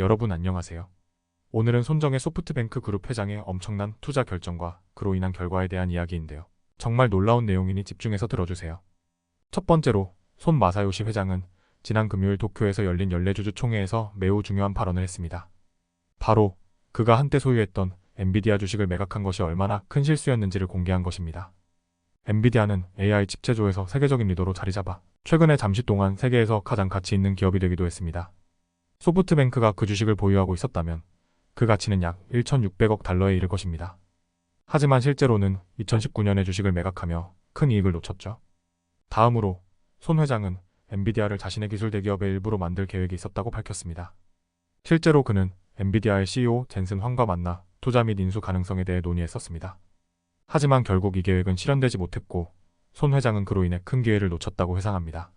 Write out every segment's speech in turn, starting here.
여러분 안녕하세요. 오늘은 손정의 소프트뱅크 그룹 회장의 엄청난 투자 결정과 그로 인한 결과에 대한 이야기인데요. 정말 놀라운 내용이니 집중해서 들어주세요. 첫 번째로 손 마사요시 회장은 지난 금요일 도쿄에서 열린 연례주주 총회에서 매우 중요한 발언을 했습니다. 바로 그가 한때 소유했던 엔비디아 주식을 매각한 것이 얼마나 큰 실수였는지를 공개한 것입니다. 엔비디아는 AI 칩 제조에서 세계적인 리더로 자리 잡아 최근에 잠시 동안 세계에서 가장 가치 있는 기업이 되기도 했습니다. 소프트뱅크가 그 주식을 보유하고 있었다면 그 가치는 약 1,600억 달러에 이를 것입니다. 하지만 실제로는 2019년에 주식을 매각하며 큰 이익을 놓쳤죠. 다음으로 손 회장은 엔비디아를 자신의 기술 대기업의 일부로 만들 계획이 있었다고 밝혔습니다. 실제로 그는 엔비디아의 CEO 젠슨 황과 만나 투자 및 인수 가능성에 대해 논의했었습니다. 하지만 결국 이 계획은 실현되지 못했고 손 회장은 그로 인해 큰 기회를 놓쳤다고 회상합니다.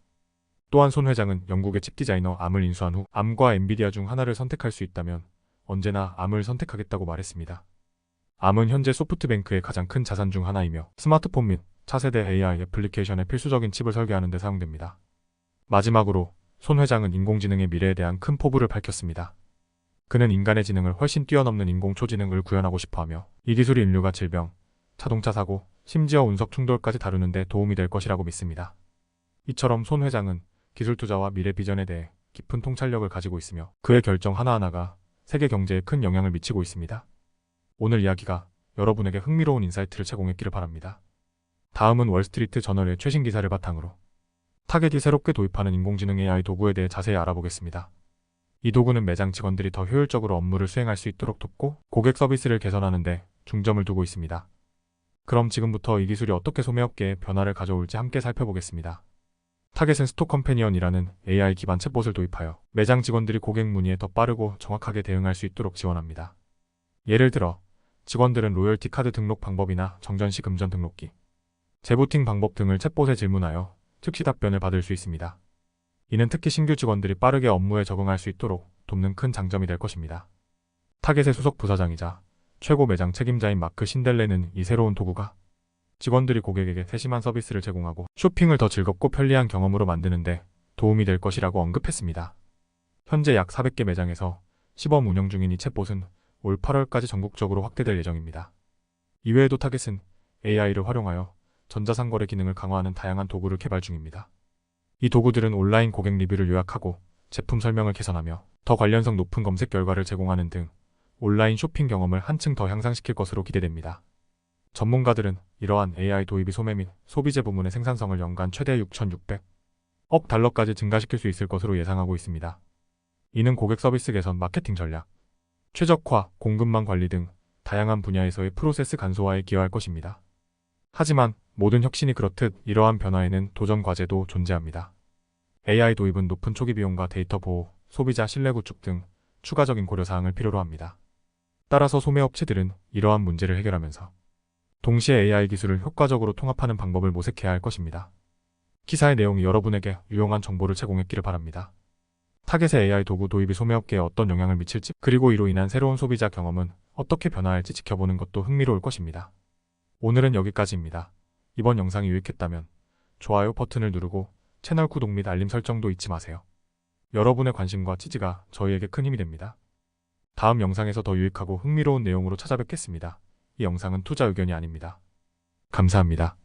또한 손 회장은 영국의 칩 디자이너 암을 인수한 후 암과 엔비디아 중 하나를 선택할 수 있다면 언제나 암을 선택하겠다고 말했습니다. 암은 현재 소프트뱅크의 가장 큰 자산 중 하나이며 스마트폰 및 차세대 AI 애플리케이션의 필수적인 칩을 설계하는 데 사용됩니다. 마지막으로 손 회장은 인공지능의 미래에 대한 큰 포부를 밝혔습니다. 그는 인간의 지능을 훨씬 뛰어넘는 인공초지능을 구현하고 싶어하며 이 기술이 인류가 질병, 자동차 사고, 심지어 운석 충돌까지 다루는 데 도움이 될 것이라고 믿습니다. 이처럼 손 회장은 기술 투자와 미래 비전에 대해 깊은 통찰력을 가지고 있으며 그의 결정 하나하나가 세계 경제에 큰 영향을 미치고 있습니다. 오늘 이야기가 여러분에게 흥미로운 인사이트를 제공했기를 바랍니다. 다음은 월스트리트 저널의 최신 기사를 바탕으로 타겟이 새롭게 도입하는 인공지능 AI 도구에 대해 자세히 알아보겠습니다. 이 도구는 매장 직원들이 더 효율적으로 업무를 수행할 수 있도록 돕고 고객 서비스를 개선하는 데 중점을 두고 있습니다. 그럼 지금부터 이 기술이 어떻게 소매업계에 변화를 가져올지 함께 살펴보겠습니다. 타겟은 스톡 컴패니언이라는 AI 기반 챗봇을 도입하여 매장 직원들이 고객 문의에 더 빠르고 정확하게 대응할 수 있도록 지원합니다. 예를 들어 직원들은 로열티 카드 등록 방법이나 정전 시 금전 등록기, 재부팅 방법 등을 챗봇에 질문하여 즉시 답변을 받을 수 있습니다. 이는 특히 신규 직원들이 빠르게 업무에 적응할 수 있도록 돕는 큰 장점이 될 것입니다. 타겟의 수석 부사장이자 최고 매장 책임자인 마크 신델레는 이 새로운 도구가 직원들이 고객에게 세심한 서비스를 제공하고 쇼핑을 더 즐겁고 편리한 경험으로 만드는데 도움이 될 것이라고 언급했습니다. 현재 약 400개 매장에서 시범 운영 중인 이 챗봇은 올 8월까지 전국적으로 확대될 예정입니다. 이외에도 타겟은 AI를 활용하여 전자상거래 기능을 강화하는 다양한 도구를 개발 중입니다. 이 도구들은 온라인 고객 리뷰를 요약하고 제품 설명을 개선하며 더 관련성 높은 검색 결과를 제공하는 등 온라인 쇼핑 경험을 한층 더 향상시킬 것으로 기대됩니다. 전문가들은 이러한 AI 도입이 소매 및 소비재 부문의 생산성을 연간 최대 6,600억 달러까지 증가시킬 수 있을 것으로 예상하고 있습니다. 이는 고객 서비스 개선, 마케팅 전략, 최적화, 공급망 관리 등 다양한 분야에서의 프로세스 간소화에 기여할 것입니다. 하지만 모든 혁신이 그렇듯 이러한 변화에는 도전 과제도 존재합니다. AI 도입은 높은 초기 비용과 데이터 보호, 소비자 신뢰 구축 등 추가적인 고려사항을 필요로 합니다. 따라서 소매업체들은 이러한 문제를 해결하면서 동시에 AI 기술을 효과적으로 통합하는 방법을 모색해야 할 것입니다. 기사의 내용이 여러분에게 유용한 정보를 제공했기를 바랍니다. 타겟의 AI 도구 도입이 소매업계에 어떤 영향을 미칠지 그리고 이로 인한 새로운 소비자 경험은 어떻게 변화할지 지켜보는 것도 흥미로울 것입니다. 오늘은 여기까지입니다. 이번 영상이 유익했다면 좋아요 버튼을 누르고 채널 구독 및 알림 설정도 잊지 마세요. 여러분의 관심과 지지가 저희에게 큰 힘이 됩니다. 다음 영상에서 더 유익하고 흥미로운 내용으로 찾아뵙겠습니다. 이 영상은 투자 의견이 아닙니다. 감사합니다.